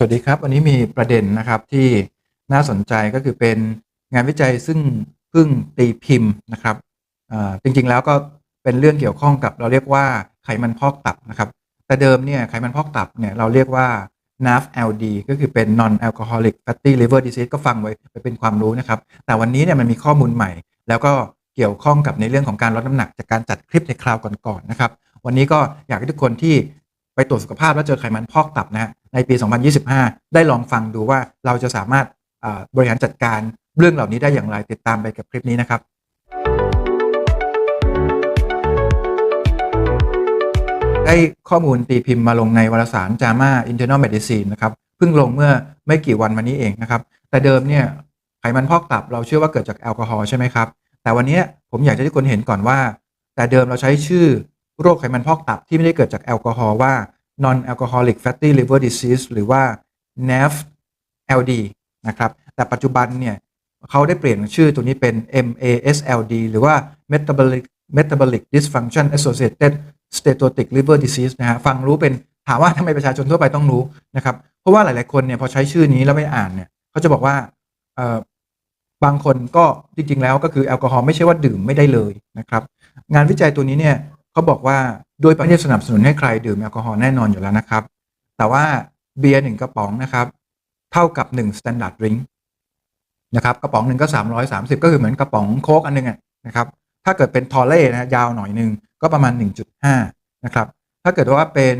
สวัสดีครับ วันนี้มีประเด็นนะครับที่น่าสนใจก็คือเป็นงานวิจัยซึ่งเพิ่งตีพิมพ์นะครับจริงๆแล้วก็เป็นเรื่องเกี่ยวข้องกับเราเรียกว่าไขมันพอกตับนะครับ แต่เดิมเนี่ยไขมันพอกตับเนี่ยเราเรียกว่า NAFLD ก็คือเป็น non alcoholic fatty liver disease ก็ฟังไว้ไปเป็นความรู้นะครับ แต่วันนี้เนี่ยมันมีข้อมูลใหม่ แล้วก็เกี่ยวข้องกับในเรื่องของการลดน้ำหนักจากการจัดคลิปในคราวก่อนๆนะครับ วันนี้ก็อยากให้ทุกคนที่ ไปตรวจสุขภาพแล้วเจอไขมันพอกตับนะฮะในปี 2025 ได้ลองฟังดูว่าเราจะสามารถบริหารจัดการเรื่องเหล่านี้ได้อย่างไรติดตามไปกับคลิปนี้นะครับได้ข้อมูลตีพิมพ์มาลงในวารสาร JAMA Internal Medicine นะครับเพิ่งลงเมื่อไม่กี่วันมานี้เองนะครับ แต่เดิมเนี่ยไขมันพอกตับเราเชื่อว่าเกิดจากแอลกอฮอล์ใช่ไหมครับ แต่วันนี้ผมอยากจะให้คนเห็นก่อนว่า แต่เดิมเราใช้ชื่อ โรคไขมันพอกตับที่ไม่ได้เกิดจากแอลกอฮอล์ว่า non alcoholic fatty liver disease หรือว่า NAFLD นะครับ แต่ปัจจุบันเนี่ยเขาได้เปลี่ยนชื่อตัวนี้เป็น MASLD หรือว่า metabolic metabolic dysfunction associated steatotic liver disease นะฮะฟังรู้เป็นถามว่าทำไมประชาชนทั่วไปต้องรู้นะครับ เพราะว่าหลาย ๆ คนเนี่ยพอใช้ชื่อนี้แล้วไม่อ่านเนี่ยเขาจะบอกว่าเอ่อบางคนก็จริง ๆ แล้วก็คือแอลกอฮอล์ไม่ใช่ว่าดื่มไม่ได้เลยนะครับ งานวิจัยตัวนี้เนี่ย เขาบอกว่าโดยประเทศสนับสนุนให้ใครดื่มแอลกอฮอล์แน่นอนอยู่แล้วนะครับ แต่ว่าเบียร์หนึ่งกระป๋องนะครับ เท่ากับ1 standard drink นะครับกระป๋องหนึ่งก็ 330 ก็คือเหมือนกระป๋องโค้กอันหนึงอะนะครับ ถ้าเกิดเป็นทอเล่นะยาวหน่อยหนึ่งก็ประมาณ 1.5 นะครับ ถ้าเกิดว่าเป็น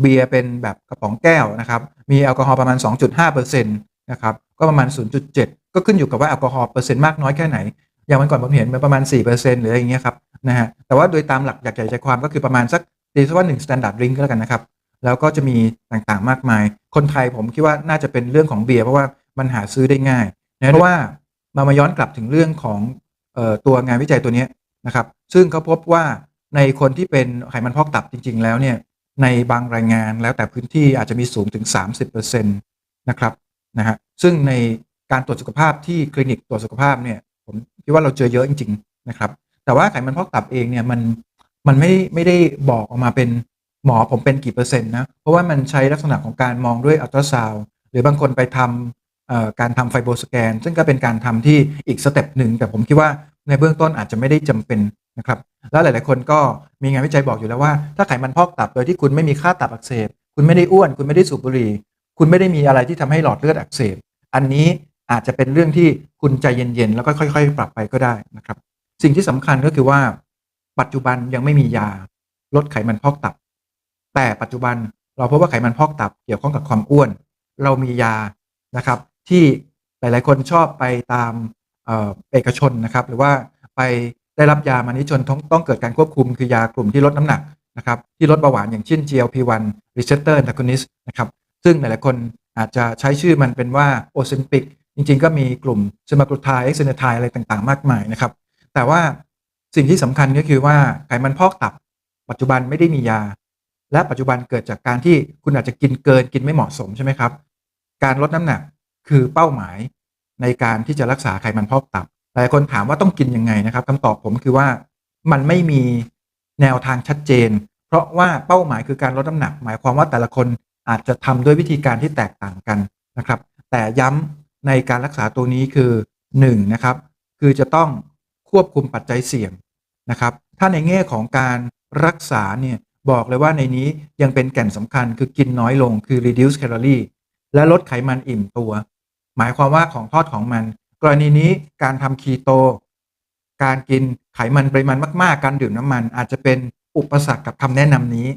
เบียร์เป็นแบบกระป๋องแก้วนะครับ มีแอลกอฮอล์ประมาณ 2.5%นะครับ ก็ประมาณ 0.7 ก็ขึ้นอยู่กับว่าแอลกอฮอล์เปอร์เซ็นต์มากน้อยแค่ไหน อย่างวันก่อนผมเห็นมันประมาณ 4%หรืออะไรอย่างเงี้ยครับ นะฮะแต่ว่าโดยตามหลักอยากใจใจความก็คือประมาณสักตีซะว่า1 standard drink ก็แล้วกันนะครับ แล้วก็จะมีต่างๆมากมาย คนไทยผมคิดว่าน่าจะเป็นเรื่องของเบียร์เพราะว่ามันหาซื้อได้ง่ายนะเพราะว่ามามาย้อนกลับถึงเรื่องของออตัวงานวิจัยตัวนี้นะครับ ซึ่งเขาพบว่าในคนที่เป็นไขมันพอกตับจริง ๆ แล้วเนี่ยในบางรายงานแล้วแต่พื้นที่อาจจะมีสูงถึง 30%นะครับนะฮะซึ่งในการตรวจสุขภาพที่คลินิกตรวจสุขภาพเนี่ยผมคิดว่าเราเจอเยอะจริง ๆ นะครับ แต่ว่าไขมันพอกตับเองเนี่ยมันมันไม่ไม่ได้บอกออกมาเป็นหมอผมเป็นกี่เปอร์เซ็นต์นะ เพราะว่ามันใช้ลักษณะของการมองด้วยอัลตราซาวหรือบางคนไปทำเอ่อการทำไฟโบสแกน ซึ่งก็เป็นการทำที่อีกสเต็ปหนึ่ง แต่ผมคิดว่าในเบื้องต้นอาจจะไม่ได้จำเป็นนะครับ แล้วหลาย ๆ คนก็มีงานวิจัยบอกอยู่แล้วว่า ถ้าไขมันพอกตับโดยที่คุณไม่มีค่าตับอักเสบ คุณไม่ได้อ้วน คุณไม่ได้สูบบุหรี่ คุณไม่ได้มีอะไรที่ทำให้หลอดเลือดอักเสบ อันนี้อาจจะเป็นเรื่องที่คุณใจเย็น ๆ แล้วก็ค่อย ๆ ปรับไปก็ได้นะครับ สิ่งที่สำคัญก็คือว่า ปัจจุบันยังไม่มียาลดไขมันพอกตับ แต่ปัจจุบันเราพบว่าไขมันพอกตับเกี่ยวข้องกับความอ้วน เรามียานะครับ ที่หลาย ๆ คนชอบไปตามเอกชนนะครับ หรือว่าไปได้รับยามานี้จนต้องต้องเกิดการควบคุม คือยากลุ่มที่ลดน้ำหนักนะครับ ที่ลดเบาหวานอย่างเช่น GLP-1 receptor antagonist นะครับ ซึ่งหลายๆคนอาจจะใช้ชื่อมันเป็นว่า Ozempic จริง ๆ ก็มีกลุ่ม semaglutide exenatide อะไรต่าง ๆ มากมายนะครับ แต่ว่าสิ่งที่สำคัญก็คือว่าไขมันพอกตับ ปัจจุบันไม่ได้มียา และปัจจุบันเกิดจากการที่คุณอาจจะกินเกินกินไม่เหมาะสมใช่ไหมครับ การลดน้ำหนักคือเป้าหมายในการที่จะรักษาไขมันพอกตับหลายคนถามว่าต้องกินยังไงนะครับคำตอบผมคือว่ามันไม่มีแนวทางชัดเจน เพราะว่าเป้าหมายคือการลดน้ำหนัก หมายความว่าแต่ละคนอาจจะทำด้วยวิธีการที่แตกต่างกันนะครับ แต่ย้ำในการรักษาตัวนี้คือ1นะครับคือจะต้อง ควบคุมปัจจัยเสี่ยงนะครับถ้าในแง่ของการรักษาเนี่ยบอกเลยว่าในนี้ยังเป็นแก่นสำคัญคือกินน้อยลงคือ reduce calorie และลดไขมันอิ่มตัว หมายความว่าของทอดของมัน กรณีนี้การทำคีโต การกินไขมันปริมาณมาก ๆ การดื่มน้ำมัน อาจจะเป็นอุปสรรคกับคำแนะนำนี้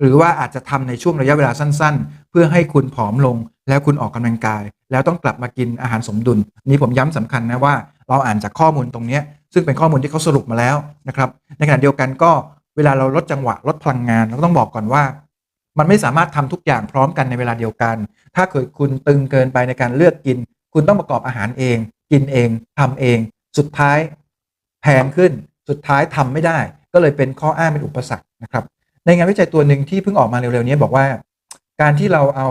หรือว่าอาจจะทำในช่วงระยะเวลาสั้น ๆ เพื่อให้คุณผอมลง แล้วคุณออกกำลังกาย แล้วต้องกลับมากินอาหารสมดุล นี้ผมย้ำสำคัญนะว่า เราอ่านจากข้อมูลตรงเนี้ย ซึ่งเป็นข้อมูลที่เขาสรุปมาแล้วนะครับ ในขณะเดียวกันก็เวลาเราลดจังหวะลดพลังงานเราก็ต้องบอกก่อนว่า มันไม่สามารถทำทุกอย่างพร้อมกันในเวลาเดียวกัน ถ้าเกิดคุณตึงเกินไปในการเลือกกิน คุณต้องประกอบอาหารเอง กินเองทำเอง สุดท้ายแพงขึ้น สุดท้ายทำไม่ได้ ก็เลยเป็นข้ออ้างเป็นอุปสรรคนะครับ ในงานวิจัยตัวหนึ่งที่เพิ่งออกมาเร็วๆนี้บอกว่า การที่เราเอา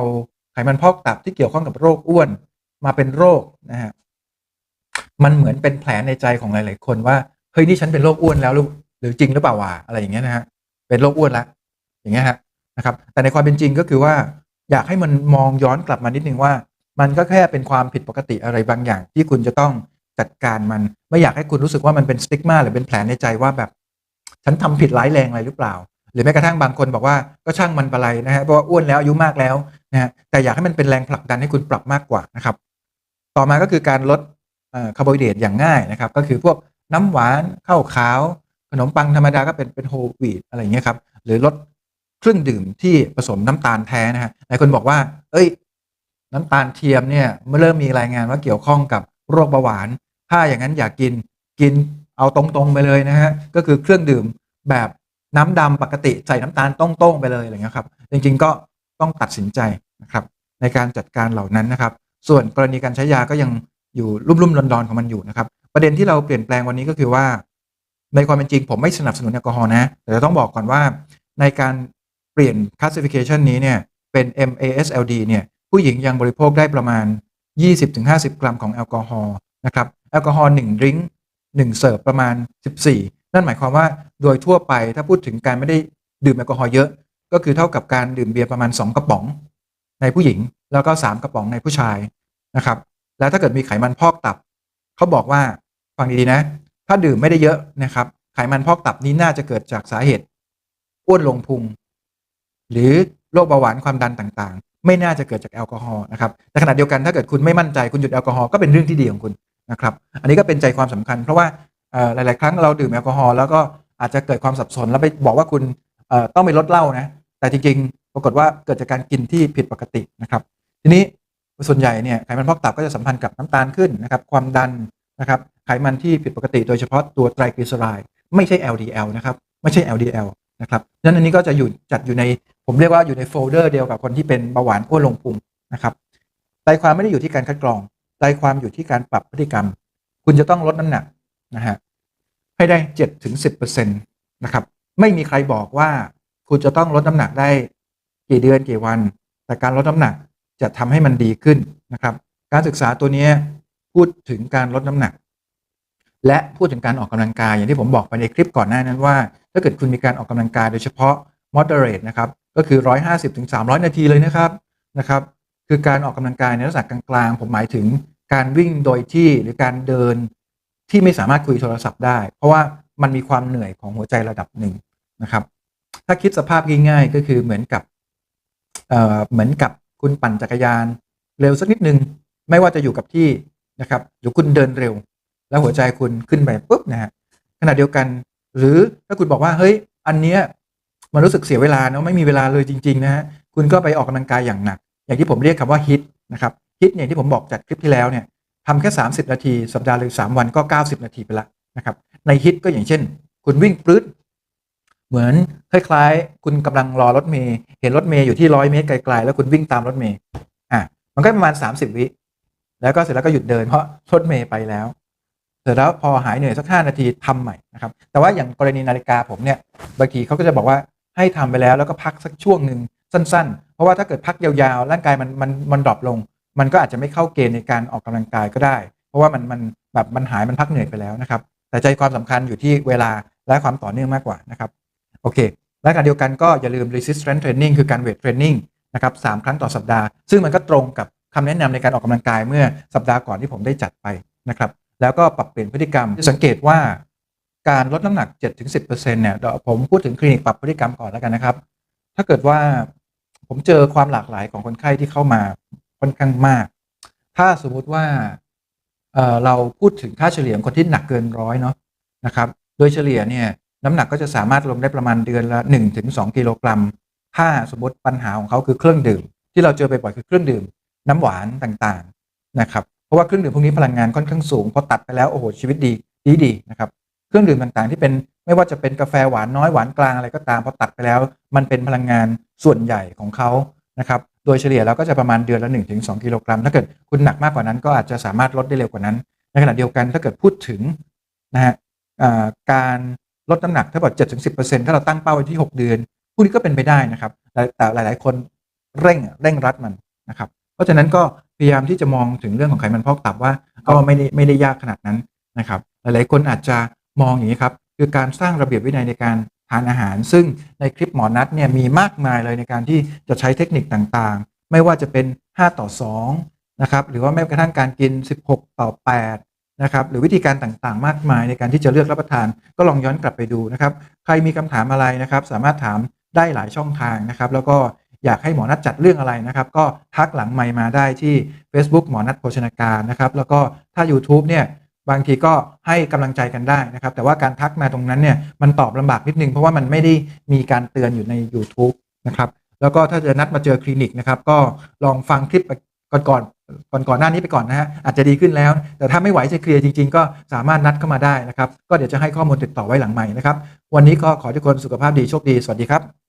ไขมันพอกตับที่เกี่ยวข้องกับโรคอ้วนมาเป็นโรคนะฮะ มันเหมือนเป็นแผลในใจของหลาย ๆ คนว่าเฮ้ยนี่ฉันเป็นโรคอ้วนแล้วหรือหรือจริงหรือเปล่าวะอะไรอย่างเงี้ยนะฮะเป็นโรคอ้วนล้วอย่างเงี้ยฮะนะครับ แต่ในความเป็นจริงก็คือว่า อยากให้มันมองย้อนกลับมานิดนึงว่า มันก็แค่เป็นความผิดปกติอะไรบางอย่าง ที่คุณจะต้องจัดการมันไม่อยากให้คุณรู้สึกว่ามันเป็นสติ๊กมาหรือเป็นแผลในใจว่าแบบ ฉันทำผิดร้ายแรงอะไรหรือเปล่า หรือแม้กระทั่งบางคนบอกว่าก็ช่างมันไปเลยนะฮะเพราะว่าอ้วนแล้วอายุมากแล้วนะฮะแต่อยากให้มันเป็นแรงผลักดันให้คุณปรับมากกว่านะครับ ต่อมาก็คือการลด คาร์โบไฮเดรตอย่างง่ายนะครับ ก็คือพวกน้ำหวานข้าวขาว ขนมปังธรรมดาก็เป็นเป็นโฮลวีตอะไรอย่างเงี้ยครับ หรือลดเครื่องดื่มที่ผสมน้ำตาลแท้นะฮะหลายคนบอกว่า เอ้ย น้ำตาลเทียมเนี่ยเมื่อเริ่มมีรายงานว่าเกี่ยวข้องกับโรคเบาหวาน ถ้าอย่างนั้นอยากกินกินเอาตรงๆไปเลยนะฮะก็คือเครื่องดื่มแบบน้ำดำปกติใส่น้ำตาลต้งๆไปเลยอะไรเงี้ยครับ จริงๆก็ต้องตัดสินใจนะครับในการจัดการเหล่านั้นนะครับ ส่วนกรณีการใช้ยาก็ยัง อยู่รุ่มๆรอนๆของมันอยู่นะครับ ประเด็นที่เราเปลี่ยนแปลงวันนี้ก็คือว่า ในความเป็นจริงผมไม่สนับสนุนแอลกอฮอล์นะ แต่ต้องบอกก่อนว่าในการเปลี่ยน classification นี้เนี่ยเป็น MASLD เนี่ยผู้หญิงยังบริโภคได้ประมาณ 20-50 กรัมของแอลกอฮอล์นะครับแอลกอฮอล์1ดริงก์1เสิร์ฟประมาณ 14 นั่นหมายความว่าโดยทั่วไปถ้าพูดถึงการไม่ได้ดื่มแอลกอฮอล์เยอะ ก็คือเท่ากับการดื่มเบียร์ประมาณ 2 กระป๋อง ในผู้หญิงแล้วก็ 3 กระป๋องในผู้ชายนะครับ แล้วถ้าเกิดมีไขมันพอกตับเขาบอกว่าฟังดีๆนะ ถ้าดื่มไม่ได้เยอะนะครับ ไขมันพอกตับนี้น่าจะเกิดจากสาเหตุอ้วนลงพุง หรือโรคเบาหวานความดันต่างๆ ไม่น่าจะเกิดจากแอลกอฮอล์นะครับแต่ขณะเดียวกันถ้าเกิดคุณไม่มั่นใจคุณหยุดแอลกอฮอล์ก็เป็นเรื่องที่ดีของคุณนะครับ อันนี้ก็เป็นใจความสำคัญ เพราะว่าหลาย ๆ ครั้งเราดื่มแอลกอฮอล์แล้วก็อาจจะเกิดความสับสนแล้วไปบอกว่าคุณต้องไปลดเหล้านะแต่จริง ๆ ปรากฏว่าเกิดจากการกินที่ผิดปกตินะครับ ทีนี้ ส่วนใหญ่เนี่ยไขมันพอกตับก็จะสัมพันธ์กับน้ำตาลขึ้นนะครับความดันนะครับไขมันที่ผิดปกติโดยเฉพาะตัวไตรกลีเซอไรด์ไม่ใช่ LDL นะครับไม่ใช่ LDL นะครับดังนั้นอันนี้ก็จะอยู่จัดอยู่ในผมเรียกว่าอยู่ในโฟลเดอร์เดียวกับคนที่เป็นเบาหวานอ้วนลงพุงนะครับใจความไม่ได้อยู่ที่การคัดกรองใจความอยู่ที่การปรับพฤติกรรม คุณจะต้องลดน้ำหนักนะฮะให้ได้7ถึง10%นะครับไม่มีใครบอกว่าคุณจะต้องลดน้ำหนักได้กี่เดือนกี่วัน แต่การลดน้ำหนัก จะทำให้มันดีขึ้นนะครับ การศึกษาตัวนี้พูดถึงการลดน้ำหนัก และพูดถึงการออกกำลังกาย อย่างที่ผมบอกไปในคลิปก่อนหน้านั้นว่า ถ้าเกิดคุณมีการออกกำลังกายโดยเฉพาะ moderate นะครับ ก็คือ 150-300 นาทีเลยนะครับนะครับคือการออกกำลังกายในลักษณะกลางๆ ผมหมายถึงการวิ่งโดยที่หรือการเดินที่ไม่สามารถคุยโทรศัพท์ได้ เพราะว่ามันมีความเหนื่อยของหัวใจระดับหนึ่งนะครับ ถ้าคิดสภาพง่ายๆก็คือเหมือนกับเเหมือนกับ คุณปั่นจักรยานเร็วสักนิดนึง ไม่ว่าจะอยู่กับที่นะครับหรือคุณเดินเร็ว แล้วหัวใจคุณขึ้นไปปุ๊บนะฮะขณะเดียวกัน หรือถ้าคุณบอกว่าเฮ้ยอันเนี้ยมันรู้สึกเสียเวลาเนาะไม่มีเวลาเลยจริง ๆ นะฮะคุณก็ไปออกกำลังกายอย่างหนัก อย่างที่ผมเรียกคำว่าฮิตนะครับฮิตอย่างที่ผมบอกจัดคลิปที่แล้วเนี่ยทำแค่ 30 นาที สัปดาห์หรือ 3 วันก็ 90 นาทีไปละนะครับในฮิตก็อย่างเช่น คุณวิ่งปลื้ด เหมือนคล้ายๆ คุณกำลังรอรถเมย์เห็นรถเมย์อยู่ที่ร้อยเมตรไกลๆแล้วคุณวิ่งตามรถเมย์อะมันก็ประมาณ 30 วิแล้วก็เสร็จแล้วก็หยุดเดินเพราะรถเมย์ไปแล้ว เสร็จแล้วพอหายเหนื่อยสักห้านาทีทำใหม่นะครับ แต่ว่าอย่างกรณีนาฬิกาผมเนี่ยบางทีเขาก็จะบอกว่าให้ทำไปแล้วแล้วก็พักสักช่วงหนึ่งสั้น ๆ เพราะว่าถ้าเกิดพักยาวๆร่างกายมันมันมันดรอปลง มันก็อาจจะไม่เข้าเกณฑ์ในการออกกำลังกายก็ได้ เพราะว่ามันมันแบบมันหายมันพักเหนื่อยไปแล้วนะครับ แต่ใจความสำคัญอยู่ที่เวลาและความต่อเนื่องมากกว่านะครับ โอเค และการเดียวกันก็อย่าลืม resistance training คือการ weight training นะครับสามครั้งต่อสัปดาห์ ซึ่งมันก็ตรงกับคำแนะนำในการออกกำลังกายเมื่อสัปดาห์ก่อนที่ผมได้จัดไปนะครับแล้วก็ปรับเปลี่ยนพฤติกรรมจะสังเกตว่าการลดน้ำหนัก 7-10%เนี่ยเดี๋ยวผมพูดถึงคลินิกปรับพฤติกรรมก่อนแล้วกันนะครับ ถ้าเกิดว่าผมเจอความหลากหลายของคนไข้ที่เข้ามาค่อนข้างมาก ถ้าสมมุติว่าเเราพูดถึงค่าเฉลี่ยคนที่หนักเกินร้อยเนาะนะครับ โดยเฉลี่ยเนี่ย น้ำหนักก็จะสามารถลงได้ประมาณเดือนละ1-2กิโลกรัม ถ้าสมมติปัญหาของเขาคือเครื่องดื่ม ที่เราเจอไปบ่อยคือเครื่องดื่ม น้ำหวานต่างๆนะครับเพราะว่าเครื่องดื่มพวกนี้พลังงานค่อนข้างสูงพอตัดไปแล้วโอ้โหชีวิตดีดีดีนะครับเครื่องดื่มต่างๆ ที่เป็นไม่ว่าจะเป็นกาแฟหวานน้อยหวานกลางอะไรก็ตามพอตัดไปแล้ว มันเป็นพลังงานส่วนใหญ่ของเขานะครับโดยเฉลี่ยแล้วก็จะประมาณเดือนละ 1-2 กิโลกรัม ถ้าเกิดคุณหนักมากกว่านั้นก็อาจจะสามารถลดได้เร็วกว่านั้น ในขณะเดียวกันถ้าเกิดพูดถึงนะฮะการ ลดน้ำหนักถ้าบอกเจ็ดถึงสิบเปอร์เซ็นต์ถ้าเราตั้งเป้าไว้ที่หกเดือนพวกนี้ก็เป็นไปได้นะครับ แต่หลาย ๆ คนเร่งเร่งรัดมันนะครับ เพราะฉะนั้นก็พยายามที่จะมองถึงเรื่องของไขมันพอกตับว่าก็ไม่ได้ไม่ได้ยากขนาดนั้นนะครับ หลาย ๆ คนอาจจะมองอย่างนี้ครับคือการสร้างระเบียบวินัยในการทานอาหาร ซึ่งในคลิปหมอนัดเนี่ยมีมากมายเลยในการที่จะใช้เทคนิคต่าง ๆ ไม่ว่าจะเป็น 5 ต่อ 2 นะครับ หรือว่าแม้กระทั่งการกิน 16 ต่อ 8 นะครับหรือวิธีการต่างๆ มากมายในการที่จะเลือกรับประทาน ก็ลองย้อนกลับไปดูนะครับ ใครมีคำถามอะไรนะครับ สามารถถามได้หลายช่องทางนะครับ แล้วก็อยากให้หมอนัดจัดเรื่องอะไรนะครับ ก็ทักหลังไมค์มาได้ที่ Facebook หมอนัดโภชนาการนะครับ แล้วก็ถ้า YouTube เนี่ยบางทีก็ให้กำลังใจกันได้นะครับ แต่ว่าการทักมาตรงนั้นเนี่ยมันตอบลำบากนิดนึง เพราะว่ามันไม่ได้มีการเตือนอยู่ใน YouTube นะครับแล้วก็ถ้าจะนัดมาเจอคลินิกนะครับ ก็ลองฟังคลิปก่อน ก่อนก่อนหน้านี้ไปก่อนนะฮะอาจจะดีขึ้นแล้ว แต่ถ้าไม่ไหวจะเคลียร์จริง ๆ ก็สามารถนัดเข้ามาได้นะครับ ก็เดี๋ยวจะให้ข้อมูลติดต่อไว้หลังใหม่นะครับ วันนี้ก็ขอทุกคนสุขภาพดีโชคดีสวัสดีครับ